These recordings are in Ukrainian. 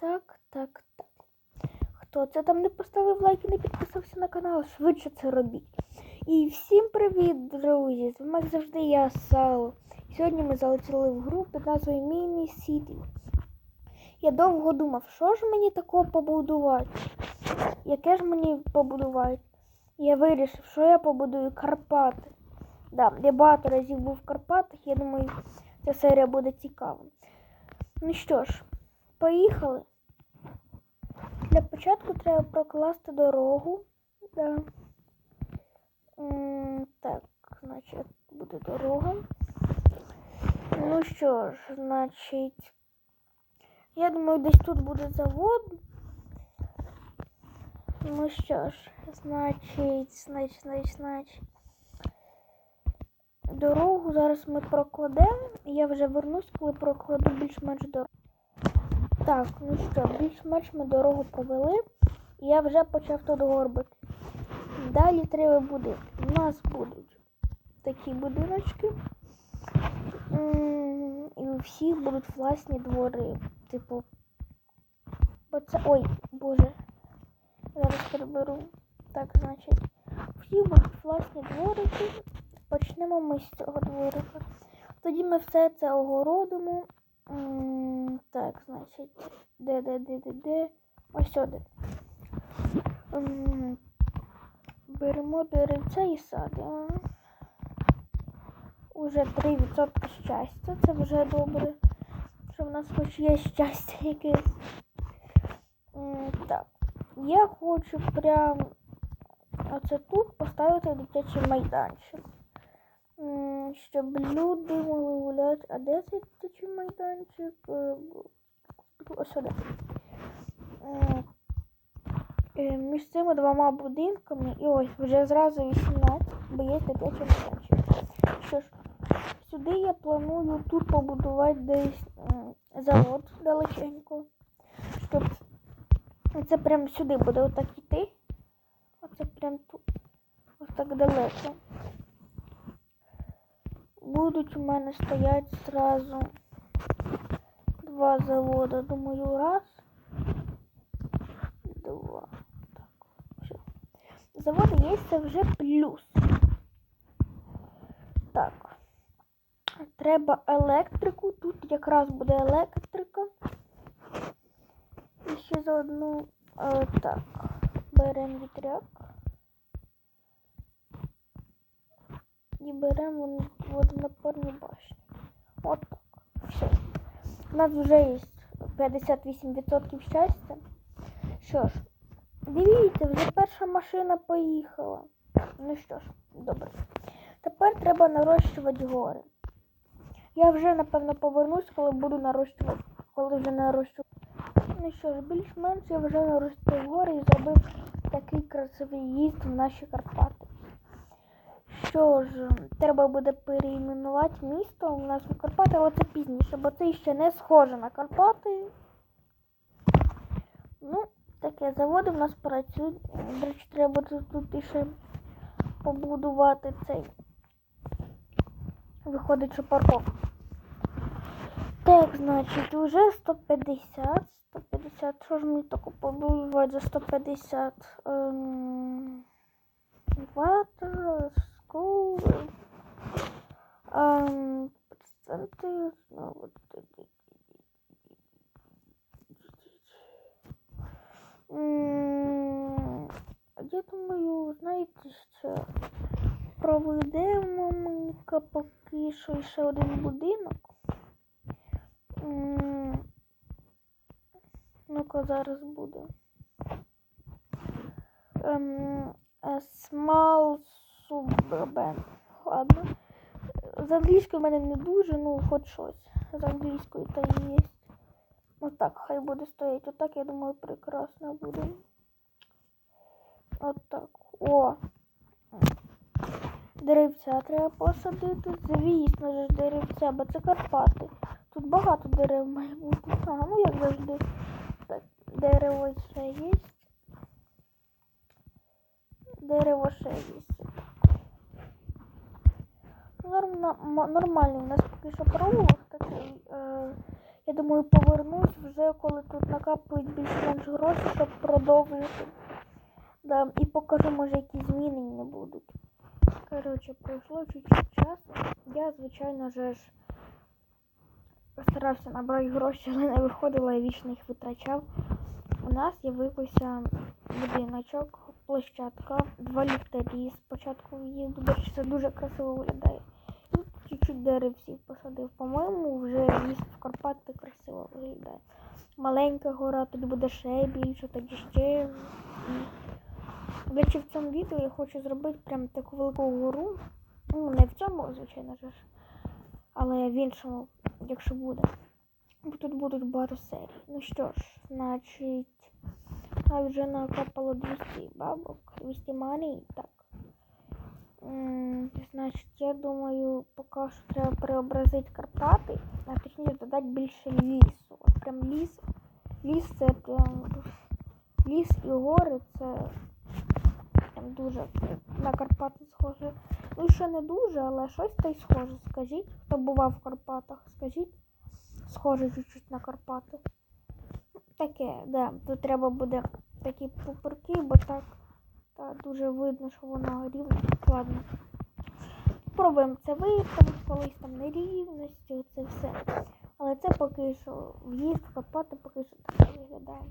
Так, так, так. Хто це там не поставив лайк і не підписався на канал, швидше це робіть. І всім привіт, друзі! З вами завжди я Сало. Сьогодні ми залетіли в гру під назвою Міні Сіті. Я довго думав, що ж мені такого побудувати? Яке ж мені побудувати? Я вирішив, що я побудую Карпати. Да, я багато разів був в Карпатах, я думаю, ця серія буде цікава. Ну що ж, поїхали. Для початку треба прокласти дорогу. Да. Так, значить, буде дорога. Ну що ж, значить, я думаю, десь тут буде завод. Ну що ж, значить, значить, значить, значить. Дорогу зараз ми прокладемо. Я вже вернусь, коли прокладу більш-менш дорогу. Так, ну що, більш-менш ми дорогу провели. І я вже почав тут горбити. Далі треба будинки. У нас будуть такі будиночки. І у всіх будуть власні двори. Типу. Бо це. Ой, боже. Зараз переберу. Так, значить. У всіх будуть власні дворики. Почнемо ми з цього дворика. Тоді ми все це огородимо. Так, значить, де, де, де, де, де. Ось сюди. Беремо деревця і садимо. Уже 3% щастя. Це вже добре. Що в нас хоч є щастя якесь. Так. Я хочу прям оце тут поставити дитячий майданчик. Щоб люди могли гуляти. А де цей дитячий майданчик? Е, Ось сюди. Е, Між цими двома будинками і ось вже зразу 18, бо є дитячий майданчик. Що ж, сюди я планую тут побудувати десь завод далеченько. Щоб це прямо сюди буде отак іти. Оце прям тут. Ось так далеко. Будуть у мене стоять зразу два заводи. Думаю, раз. Два. Так. Все. Заводи є, це вже плюс. Так. Треба електрику. Тут якраз буде електрика. І ще заодно. Е, так. Беремо вітряк. І беремо водонапорні башні. От так. Все. У нас вже є 58% щастя. Що ж, дивіться, вже перша машина поїхала. Ну що ж, добре. Тепер треба нарощувати гори. Я вже, напевно, повернусь, коли буду нарощувати, коли вже нарощу. Ну що ж, більш-менш я вже наростив гори і зробив такий красивий їзд в наші Карпати. Що ж, треба буде переіменувати місто у нас у Карпати, але це пізніше, бо це ще не схоже на Карпати. Ну, таке заводи в нас працюють. До речі, треба тут, іще побудувати цей. Виходить, що парковка. Так, значить, уже 150. 150. Що ж мені таке побудувати за 150? Ем... Water, Проценти. Знову. М, Я думаю, знаєте, що проведемо ми поки що ще один будинок. Ну-ка зараз буде. Ем, е, small suburban. Ладно. З англійською в мене не дуже, ну хоч щось. З англійською та і є. Отак, хай буде стоять. Отак, я думаю, прекрасно буде. Отак. О! Деревця треба посадити. Звісно ж, деревця, бо це Карпати. Тут багато дерев має бути. Ага, ну як завжди. Так, дерево ще є. Дерево ще є. Норм, нормальний у нас поки що провулок такий. Е, я думаю, повернусь вже, коли тут накапують більш-менш гроші, щоб продовжити. Да, і покажу, може, які зміни не будуть. Коротше, пройшло чуть-чуть часу. Я, звичайно же ж, старався набрати гроші, але не виходило, я вічно їх витрачав. У нас з'явився будиночок, площадка, два ліхтарі. Спочатку в'їзду, до це дуже красиво виглядає. Тут чуть-чуть дерев всіх посадив. По-моєму, вже в'їзд в Карпати красиво виглядає. Маленька гора, тоді буде ще більше, тоді ще. До речі, в цьому відео я хочу зробити прям таку велику гору. Ну, не в цьому, звичайно ж, але в іншому, якщо буде. Бо тут будуть багато серій. Ну що ж, значить, а вже накопало 200 бабок, 200 монey, так. Значить, я думаю, поки що треба преобразити Карпати, а точніше додати більше лісу. От прям ліс. Ліс це прям ліс і гори це прям дуже на Карпати схоже. Ну ще не дуже, але щось та й схоже. Скажіть, хто бував в Карпатах, скажіть. Схоже чуть-чуть на Карпати. Таке, да. Тут треба буде такі пупорки, бо так та, дуже видно, що воно рівне. Ладно. Пробуємо це виправити, колись там нерівності, це все. Але це поки що в'їзд в Карпати поки що так виглядає.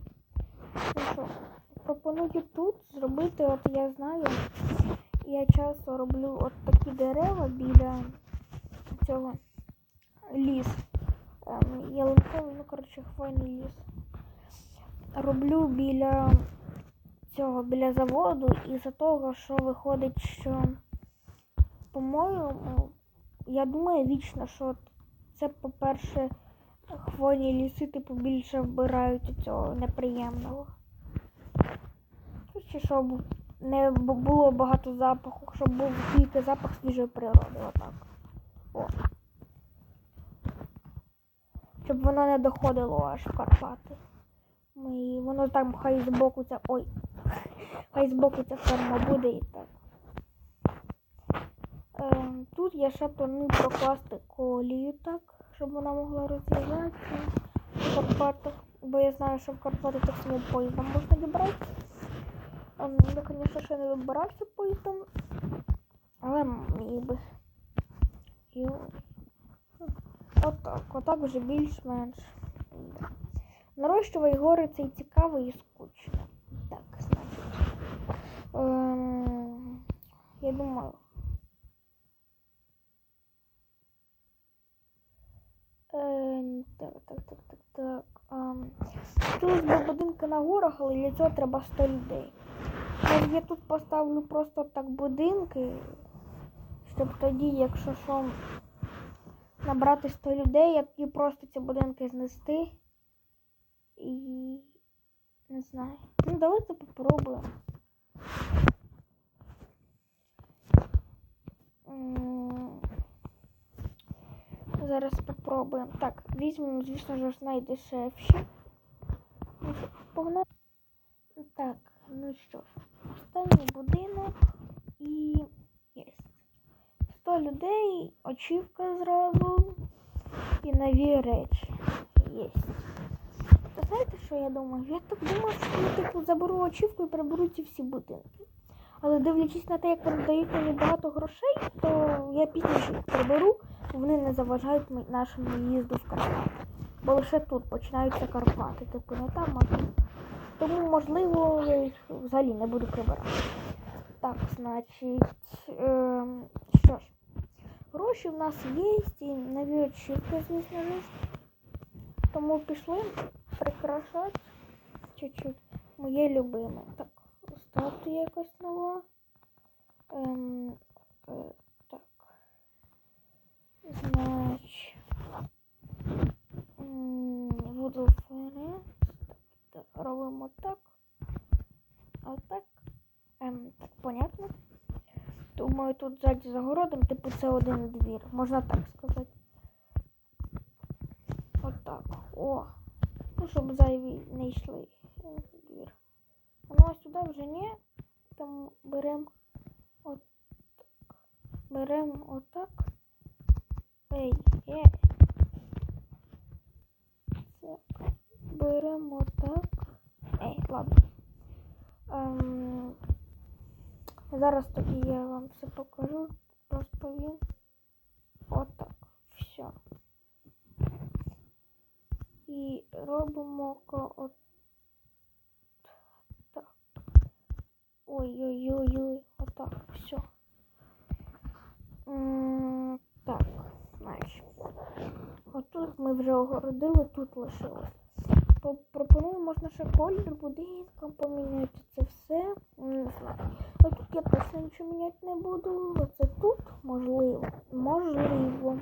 Ну що, пропоную тут зробити, от я знаю, я часто роблю от такі дерева біля цього ліс. Ем, ялинковий, ну коротше, хвойний ліс. Роблю біля цього, біля заводу із-за того, що виходить, що, по-моєму, я думаю вічно, що це, по-перше, хвойні ліси, типу, більше вбирають цього неприємного. Чи щоб не було багато запаху, щоб був тільки запах свіжої природи, отак. О. Щоб воно не доходило аж в Карпати. Ми, воно там хай збоку ця. Ой. Хай збоку ця ферма буде і так. Ем, тут я ще планую прокласти колію так, щоб вона могла розвиватися в Карпатах. Бо я знаю, що в Карпатах так само поїздом можна дібратися. Ем, я, звісно, ще не вибирався поїздом. Але міг би. І... Отак, отак вже більш-менш. Да. Нарощувати гори це і цікаво, і скучно. Так. Ем, я думаю. Ем, так, так, так, так, так. Ем, хотілося б будинки на горах, але для цього треба 100 людей. Я тут поставлю просто так будинки, щоб тоді, якщо що, набрати 100 людей, я тоді просто ці будинки знести. І не знаю. Ну, давайте попробуємо. Зараз попробуємо. Так, візьмемо, звісно ж, найдешевші. Ну Погнали. Так, ну що ж, останній будинок і є. 100 людей, очівка зразу і нові речі. Є. Знаєте, що я думаю? Я так думав, що я типу заберу очівку і приберу ці всі будинки. Але дивлячись на те, як вони дають мені багато грошей, то я пізніше їх приберу, вони не заважають нашому їзду в Карпати. Бо лише тут починаються Карпати, типу не там, а тут. Тому, можливо, я їх взагалі не буду прибирати. Так, значить, ем, що ж, гроші в нас є, і нові очівки, звісно ж. Тому пішли прикрашати чуть-чуть моє любиме. Так, статуя якась нова. Ем, е, так. Значить. Буду вперед. Так, так, робимо так. Отак. Ем, так, понятно. Думаю, тут ззаді за городом, типу, це один двір. Можна так сказати. Отак. О. Ну, щоб зайві не йшли е, двір. Ну а сюди вже ні. Тому беремо от беремо отак. Ей, ей. Так. беремо так. Ей, ладно. Ем, зараз тоді я вам все покажу, розповім. Отак. Все. І робимо от так. Ой-ой-ой-ой. Отак. Все. Так, значить. Отут ми вже огородили, тут лишилось. Пропоную, можна ще колір будинком поміняти це все. Не знаю. А тут я точно нічого міняти не буду. Оце тут можливо. Можливо.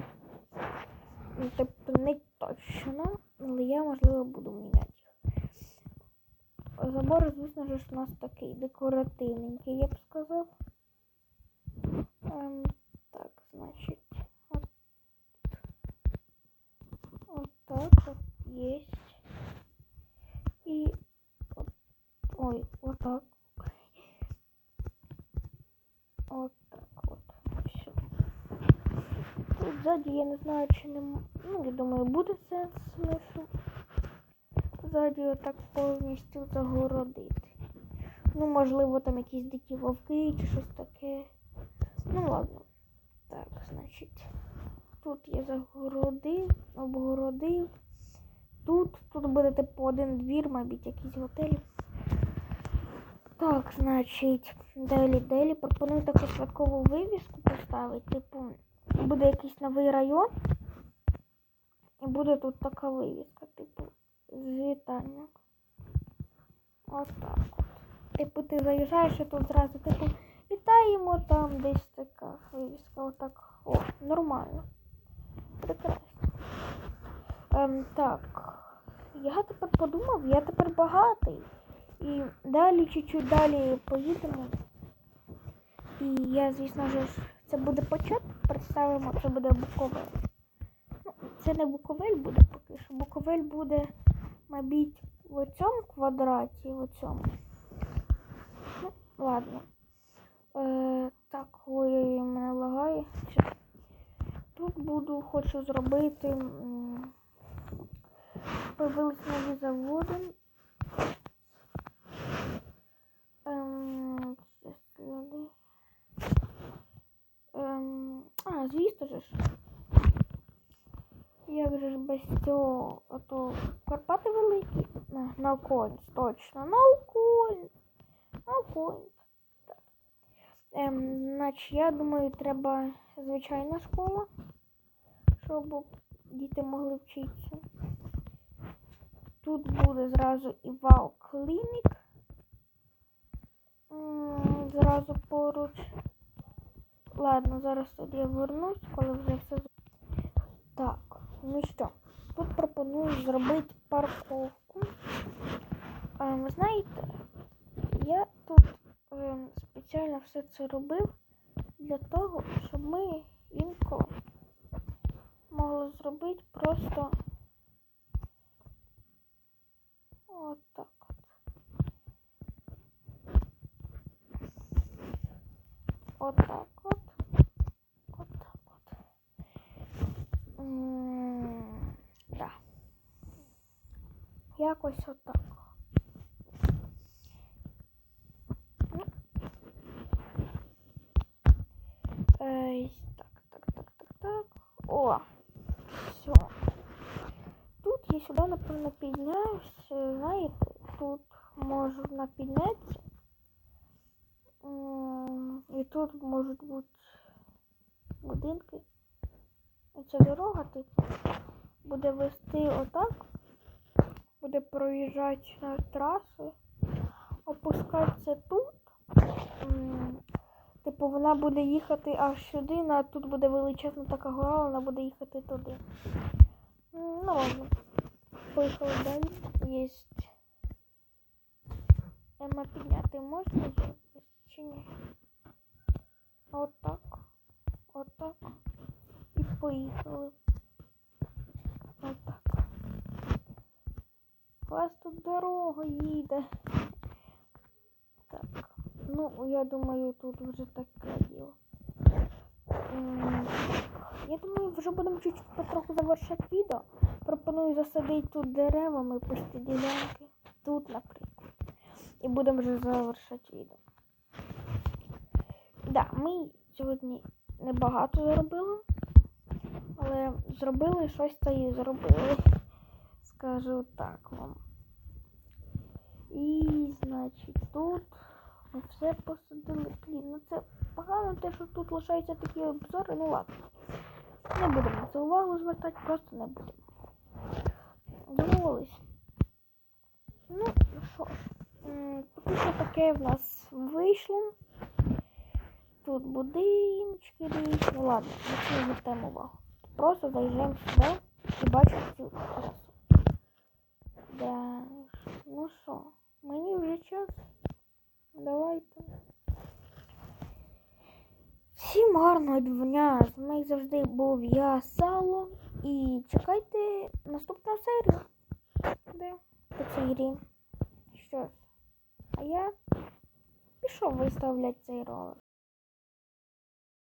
Тобто не точно, але я можливо буду міняти. Забор, звісно ж, у нас такий декоративненький, я б сказав. Ем, так, значить. От, от так от есть. И от- ой, вот так. Вот так вот. Все. Сзади я не знаю, чи не ну, я думаю, буде сенс смисл. Ззаді отак повністю загородити. Ну, можливо, там якісь дикі вовки чи щось таке. Ну ладно. Так, значить. Тут я загородив, обгородив. Тут, тут буде типу один двір, мабуть, якийсь готель. Так, значить, далі, далі пропоную таку святкову вивіску поставити. Типу, буде якийсь новий район. І буде тут така вивіска, типу, з вітанням. Ось так от. Типу, ти заїжджаєш і тут зразу, типу, вітаємо там десь така вивіска. Отак. О, нормально. Прекрасно. Ем, так. Я тепер подумав, я тепер багатий. І далі, чуть-чуть далі поїдемо. І я, звісно ж, це буде початок, представимо, це буде Буковель. Ну, це не Буковель буде поки що. Буковель буде, мабуть, в цьому квадраті, в цьому. Ну, ладно. Е, так, ой, мене лагає. Тут буду, хочу зробити. Появились нові заводи. Ем, звісно ж. Як же ж без цього, а то Карпати великі. На, Наукоінс, точно. Наукоінс. Наукоінс. Так. Ем, значить, я думаю, треба звичайна школа, щоб діти могли вчитися. Тут буде зразу і вау клінік. Зразу поруч. Ладно, зараз тоді я вернусь, коли вже все. Так, ну що, тут пропоную зробити парковку. Е, ви знаєте, я тут е, спеціально все це робив для того, щоб ми інколи могли зробити просто отак от. Отак от. Отак от. М, Да. Якось отак. Ей, так, так, так, так, так. О, все. Тут я сюди, напевно, підняюсь. Знаєте, тут можна піднятися. І тут можуть бути будинки. Оця дорога, типу, буде вести отак. Буде проїжджати на трасу, опускатися тут. Типу, вона буде їхати аж сюди, а тут буде величезна така гора, вона буде їхати туди. Ну ладно. Поїхали далі. Єсть. Ема підняти можна чи ні? Отак. Отак. Поїхали. Отак. У вас тут дорога їде. Так. Ну, я думаю, тут вже таке діло. Я думаю, вже будемо чуть-чуть потроху завершати відео. Пропоную засадити тут деревами пусті ділянки. Тут, наприклад. І будемо вже завершати відео. Да, ми сьогодні небагато заробили, але зробили щось та і зробили. Скажу так вам. І, значить, тут ми все посадили. Блін, ну це погано те, що тут лишаються такі обзори, ну ладно. Не будемо це увагу звертати, просто не будемо. Домовились. Ну, що ж, поки що таке в нас вийшло. Тут будиночки різні. Ладно, на звертаємо увагу. Просто заїжджаємо сюди і бачимо цю красу. Да. Ну що, мені вже час. Давайте. Всім гарного дня! З вами завжди був я Сало. І чекайте наступну серію. Де? По цій грі. Що. А я пішов виставляти цей ролик.